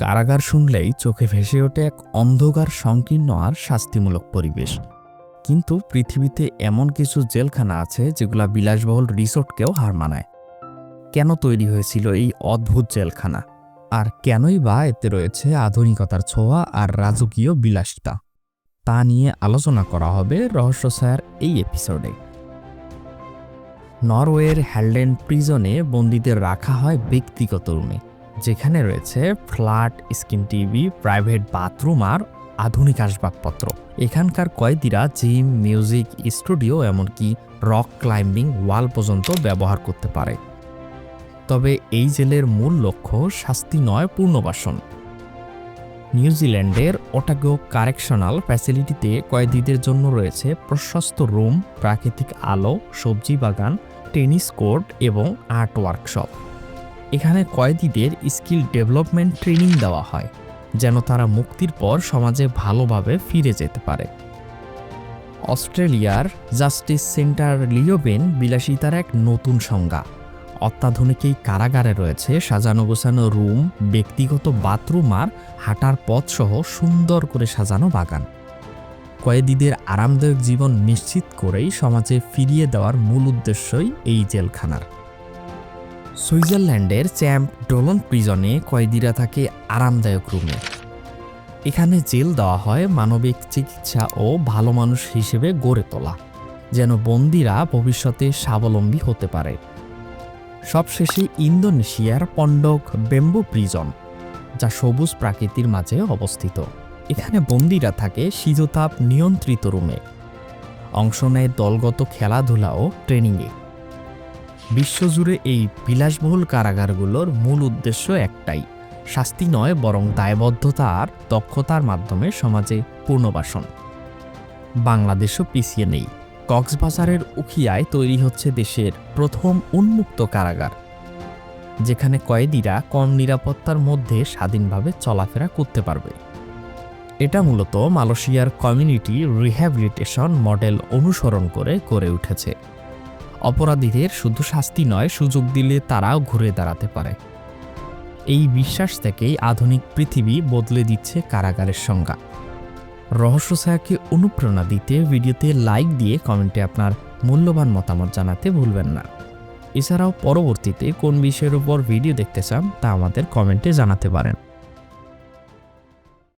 কারাগার শুনলেই চোখে ভেসে ওঠে এক অন্ধকার, সংকীর্ণ আর শাস্তিমূলক পরিবেশ। কিন্তু পৃথিবীতে এমন কিছু জেলখানা আছে যেগুলা বিলাসবহুল রিসোর্টকেও হার মানায়। কেন তৈরি হয়েছিল এই অদ্ভুত জেলখানা? আর কেনই বা এতে রয়েছে আধুনিকতার ছোঁয়া আর রাজকীয় বিলাসিতা? তা নিয়ে আলোচনা করা হবে রহস্য ছায়ার এই এপিসোডে। নরওয়ের হ্যালডেন প্রিজনে বন্দীদের রাখা হয় ব্যক্তিগত রুমে। যেখানে রয়েছে flat, screen TV, private bathroom আর আধুনিক আসবাবপত্র। এখানকার কয়েদিরা জিম, মিউজিক, স্টুডিও এমনকি রক ক্লাইম্বিং ওয়াল পর্যন্ত ব্যবহার করতে পারে। তবে এই জেলের মূল লক্ষ্য শাস্তি নয় পূর্ণবাসন নিউজিল্যান্ডের ওটাগো কারেকশনাল ফ্যাসিলিটিতে কয়েদিদের জন্য রয়েছে প্রশস্ত রুম, প্রাকৃতিক আলো, সবজি বাগান, টেনিস কোর্ট এবং আর্ট ওয়ার্কশপ। এখানে কয়েদিদের স্কিল ডেভেলপমেন্ট ট্রেনিং দেওয়া হয়, যেন তারা মুক্তির পর সমাজে ভালোভাবে ফিরে যেতে পারে। অস্ট্রেলিয়ার জাস্টিস সেন্টার লিওবেন বিলাসিতার এক নতুন সংজ্ঞা। অত্যাধুনিক এই কারাগারে রয়েছে সাজানো গোছানো রুম, ব্যক্তিগত বাথরুম আর হাঁটার পথসহ সুন্দর করে সাজানো বাগান। কয়েদিদের আরামদায়ক জীবন নিশ্চিত করেই সমাজে ফিরিয়ে দেওয়ার মূল উদ্দেশ্যই এই জেলখানার। সুইজারল্যান্ডের চ্যাম্প ডোলন প্রিজনে কয়েদিরা থাকে আরামদায়ক রুমে। এখানে জেল দেওয়া হয় মানবিক চিকিৎসা ও ভালো মানুষ হিসেবে গড়ে তোলা, যেন বন্দিরা ভবিষ্যতে স্বাবলম্বী হতে পারে। সবশেষে ইন্দোনেশিয়ার পণ্ডক বেম্বু প্রিজন, যা সবুজ প্রাকৃতির মাঝে অবস্থিত। এখানে বন্দিরা থাকে শীততাপ নিয়ন্ত্রিত রুমে। অংশ নেয় দলগত খেলাধুলা ও ট্রেনিংয়ে। বিশ্বজুড়ে এই বিলাসবহুল কারাগারগুলোর মূল উদ্দেশ্য একটাই। শাস্তি নয়, বরং দায়বদ্ধতা আর দক্ষতার মাধ্যমে সমাজে পুনর্বাসন। বাংলাদেশও পিছিয়ে নেই। কক্সবাজারের উখিয়ায় তৈরি হচ্ছে দেশের প্রথম উন্মুক্ত কারাগার, যেখানে কয়েদিরা কম নিরাপত্তার মধ্যে স্বাধীনভাবে চলাফেরা করতে পারবে। এটা মূলত মালয়েশিয়ার কমিউনিটি রিহ্যাবিলিটেশন মডেল অনুসরণ করে গড়ে উঠেছে। অপরাধীদের শুধু শাস্তি নয়, সুযোগ দিলে তারাও ঘুরে দাঁড়াতে পারে। এই বিশ্বাস থেকেই আধুনিক পৃথিবী বদলে দিচ্ছে কারাগারের সংজ্ঞা। রহস্য ছায়াকে অনুপ্রেরণা দিতে ভিডিওতে লাইক দিয়ে কমেন্টে আপনার মূল্যবান মতামত জানাতে ভুলবেন না। এছাড়াও পরবর্তীতে কোন বিষয়ের উপর ভিডিও দেখতে চান তা আমাদের কমেন্টে জানাতে পারেন।